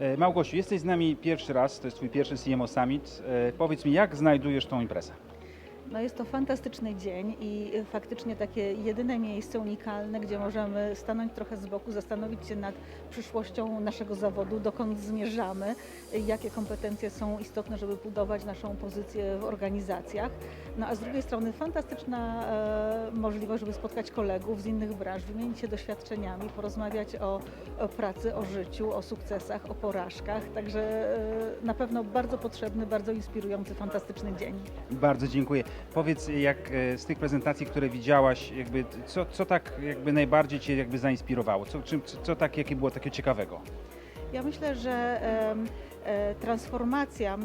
E, Małgosiu, jesteś z nami pierwszy raz, to jest Twój pierwszy CMO Summit. E, Powiedz mi, jak znajdujesz tą imprezę? No jest to fantastyczny dzień i faktycznie takie jedyne miejsce unikalne, gdzie możemy stanąć trochę z boku, zastanowić się nad przyszłością naszego zawodu, dokąd zmierzamy, jakie kompetencje są istotne, żeby budować naszą pozycję w organizacjach. No a z drugiej strony fantastyczna e, możliwość, żeby spotkać kolegów z innych branż, wymienić się doświadczeniami, porozmawiać o, o pracy, o życiu, o sukcesach, o porażkach. Także e, na pewno bardzo potrzebny, bardzo inspirujący, fantastyczny dzień. Bardzo dziękuję. Powiedz, jak e, z tych prezentacji, które widziałaś, jakby, co, co tak jakby najbardziej Cię jakby zainspirowało? Co, czym, co, co tak, jakie było takiego ciekawego? Ja myślę, że e, transformacja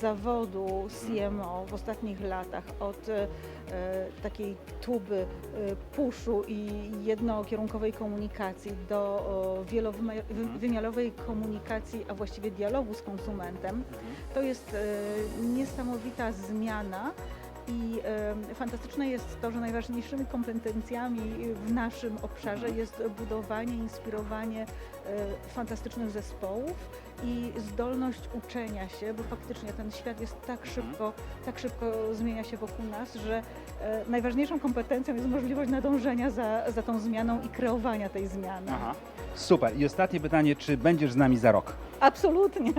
zawodu CMO w ostatnich latach od e, takiej tuby e, puszu i jednokierunkowej komunikacji do o, wielowymi- wy- wymiarowej komunikacji, a właściwie dialogu z konsumentem, to jest e, niesamowita zmiana. I fantastyczne jest to, że najważniejszymi kompetencjami w naszym obszarze jest budowanie, inspirowanie e, fantastycznych zespołów i zdolność uczenia się, bo faktycznie ten świat jest tak szybko, tak szybko zmienia się wokół nas, że e, najważniejszą kompetencją jest możliwość nadążenia za, za tą zmianą i kreowania tej zmiany. Aha. Super. I ostatnie pytanie, czy będziesz z nami za rok? Absolutnie.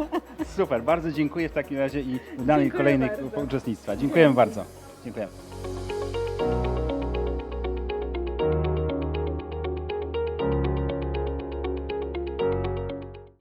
Super, bardzo dziękuję w takim razie i udanej Dziękuję kolejnej bardzo. uczestnictwa. Dziękujemy bardzo. Dziękujemy.